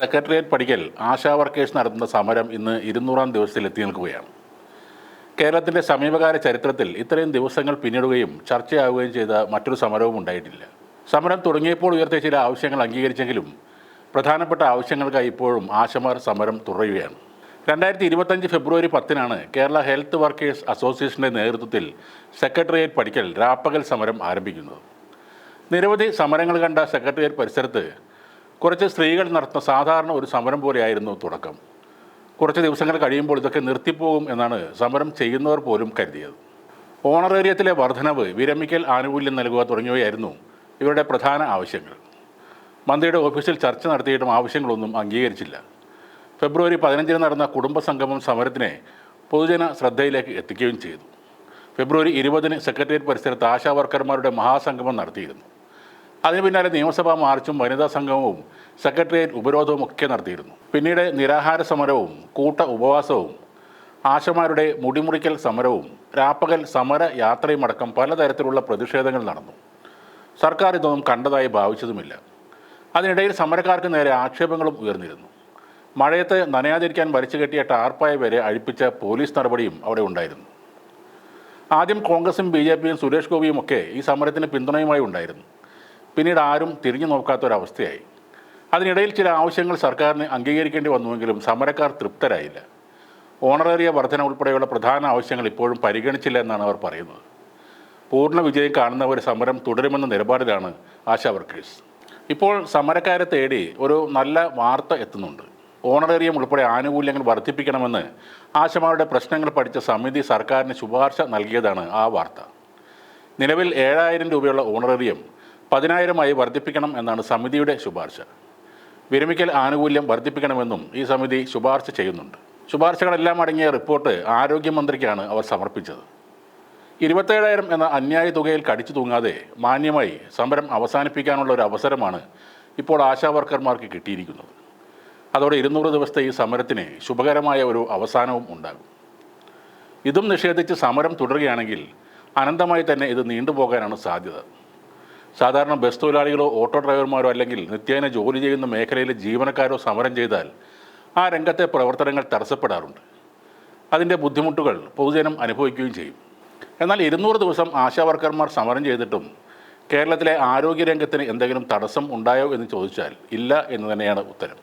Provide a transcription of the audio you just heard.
Secretariat പഠിക്കൽ ASHA workers നടത്തുന്ന സമരം ഇന്ന് ഇരുന്നൂറാം ദിവസത്തിൽ എത്തി നിൽക്കുകയാണ്. കേരളത്തിന്റെ സമീപകാല ചരിത്രത്തിൽ ഇത്രയും ദിവസങ്ങൾ പിന്നിടുകയും ചർച്ചയാവുകയും ചെയ്ത മറ്റൊരു സമരവും ഉണ്ടായിട്ടില്ല. സമരം തുടങ്ങിയപ്പോൾ ഉയർത്തിയ ചില ആവശ്യങ്ങൾ അംഗീകരിച്ചെങ്കിലും പ്രധാനപ്പെട്ട ആവശ്യങ്ങൾക്കായി ഇപ്പോഴും ആശമാർ സമരം തുടരുകയാണ്. രണ്ടായിരത്തി ഇരുപത്തഞ്ച് ഫെബ്രുവരി പത്തിനാണ് കേരള ഹെൽത്ത് വർക്കേഴ്സ് അസോസിയേഷന്റെ നേതൃത്വത്തിൽ സെക്രട്ടേറിയറ്റ് പഠിക്കൽ രാപ്പകൽ സമരം ആരംഭിക്കുന്നത്. നിരവധി സമരങ്ങൾ കണ്ട സെക്രട്ടേറിയറ്റ് പരിസരത്ത് കുറച്ച് സ്ത്രീകൾ നടത്തുന്ന സാധാരണ ഒരു സമരം പോലെയായിരുന്നു തുടക്കം. കുറച്ച് ദിവസങ്ങൾ കഴിയുമ്പോൾ ഇതൊക്കെ നിർത്തിപ്പോകും എന്നാണ് സമരം ചെയ്യുന്നവർ പോലും കരുതിയത്. ഓണറേറിയത്തിലെ വർധനവ് വിരമിക്കൽ ആനുകൂല്യം നൽകുക തുടങ്ങിയവയായിരുന്നു ഇവരുടെ പ്രധാന ആവശ്യങ്ങൾ. മന്ത്രിയുടെ ഓഫീസിൽ ചർച്ച നടത്തിയിട്ടും ആവശ്യങ്ങളൊന്നും അംഗീകരിച്ചില്ല. ഫെബ്രുവരി പതിനഞ്ചിന് നടന്ന കുടുംബ സംഗമം സമരത്തിനെ പൊതുജന ശ്രദ്ധയിലേക്ക് എത്തിക്കുകയും ചെയ്തു. ഫെബ്രുവരി ഇരുപതിന് സെക്രട്ടേറിയറ്റ് പരിസരത്ത് ആശാ വർക്കർമാരുടെ മഹാസംഗമം നടത്തിയിരുന്നു. അതിന് പിന്നാലെ നിയമസഭാ മാർച്ചും വനിതാ സംഗമവും സെക്രട്ടേറിയറ്റ് ഉപരോധവും ഒക്കെ നടത്തിയിരുന്നു. പിന്നീട് നിരാഹാര സമരവും കൂട്ട ഉപവാസവും ആശമാരുടെ മുടിമുറിക്കൽ സമരവും രാപ്പകൽ സമര യാത്രയും അടക്കം പലതരത്തിലുള്ള പ്രതിഷേധങ്ങൾ നടന്നു. സർക്കാർ ഇതൊന്നും കണ്ടതായി ഭാവിച്ചതുമില്ല. അതിനിടയിൽ സമരക്കാർക്ക് നേരെ ആക്ഷേപങ്ങളും ഉയർന്നിരുന്നു. മഴയത്ത് നനയാതിരിക്കാൻ വലിച്ചു കെട്ടിയ ടാർപ്പായ വരെ അഴിപ്പിച്ച പോലീസ് നടപടിയും അവിടെ ഉണ്ടായിരുന്നു. ആദ്യം കോൺഗ്രസും ബി ജെ പിയും സുരേഷ് ഗോപിയും ഒക്കെ ഈ സമരത്തിന് പിന്തുണയുമായി ഉണ്ടായിരുന്നു. പിന്നീട് ആരും തിരിഞ്ഞു നോക്കാത്തൊരവസ്ഥയായി. അതിനിടയിൽ ചില ആവശ്യങ്ങൾ സർക്കാരിന് അംഗീകരിക്കേണ്ടി വന്നുവെങ്കിലും സമരക്കാർ തൃപ്തരായില്ല. ഓണറേറിയ വർധന ഉൾപ്പെടെയുള്ള പ്രധാന ആവശ്യങ്ങൾ ഇപ്പോഴും പരിഗണിച്ചില്ല എന്നാണ് അവർ പറയുന്നത്. പൂർണ വിജയം കാണുന്ന ഒരു സമരം തുടരുമെന്ന നിലപാടിലാണ് ആശാ വർക്കേഴ്സ്. ഇപ്പോൾ സമരക്കാരെ തേടി ഒരു നല്ല വാർത്ത എത്തുന്നുണ്ട്. ഓണറേറിയം ഉൾപ്പെടെ ആനുകൂല്യങ്ങൾ വർദ്ധിപ്പിക്കണമെന്ന് ആശമാരുടെ പ്രശ്നങ്ങൾ പഠിച്ച സമിതി സർക്കാരിന് ശുപാർശ നൽകിയതാണ് ആ വാർത്ത. നിലവിൽ ഏഴായിരം രൂപയുള്ള ഓണറേറിയം പതിനായിരമായി വർദ്ധിപ്പിക്കണം എന്നാണ് സമിതിയുടെ ശുപാർശ. വിരമിക്കൽ ആനുകൂല്യം വർദ്ധിപ്പിക്കണമെന്നും ഈ സമിതി ശുപാർശ ചെയ്യുന്നുണ്ട്. ശുപാർശകളെല്ലാം അടങ്ങിയ റിപ്പോർട്ട് ആരോഗ്യമന്ത്രിക്കാണ് അവർ സമർപ്പിച്ചത്. ഇരുപത്തേഴായിരം എന്ന അന്യായ തുകയിൽ കടിച്ചു തൂങ്ങാതെ മാന്യമായി സമരം അവസാനിപ്പിക്കാനുള്ള ഒരു അവസരമാണ് ഇപ്പോൾ ആശാ വർക്കർമാർക്ക് കിട്ടിയിരിക്കുന്നത്. അതോടെ ഇരുന്നൂറ് ദിവസത്തെ ഈ സമരത്തിന് ശുഭകരമായ ഒരു അവസാനവും ഉണ്ടാകും. ഇതും നിഷേധിച്ച് സമരം തുടരുകയാണെങ്കിൽ അനന്തമായി തന്നെ ഇത് നീണ്ടുപോകാനാണ് സാധ്യത. സാധാരണ ബസ് തൊഴിലാളികളോ ഓട്ടോ ഡ്രൈവർമാരോ അല്ലെങ്കിൽ നിത്യേന ജോലി ചെയ്യുന്ന മേഖലയിലെ ജീവനക്കാരോ സമരം ചെയ്താൽ ആ രംഗത്തെ പ്രവർത്തനങ്ങൾ തടസ്സപ്പെടാറുണ്ട്. അതിന്റെ ബുദ്ധിമുട്ടുകൾ പൊതുജനം അനുഭവിക്കുകയും ചെയ്യും. എന്നാൽ ഇരുന്നൂറ് ദിവസം ആശാവർക്കർമാർ സമരം ചെയ്തിട്ടും കേരളത്തിലെ ആരോഗ്യരംഗത്തിന് എന്തെങ്കിലും തടസ്സം ഉണ്ടായോ എന്ന് ചോദിച്ചാൽ ഇല്ല എന്ന് തന്നെയാണ് ഉത്തരം.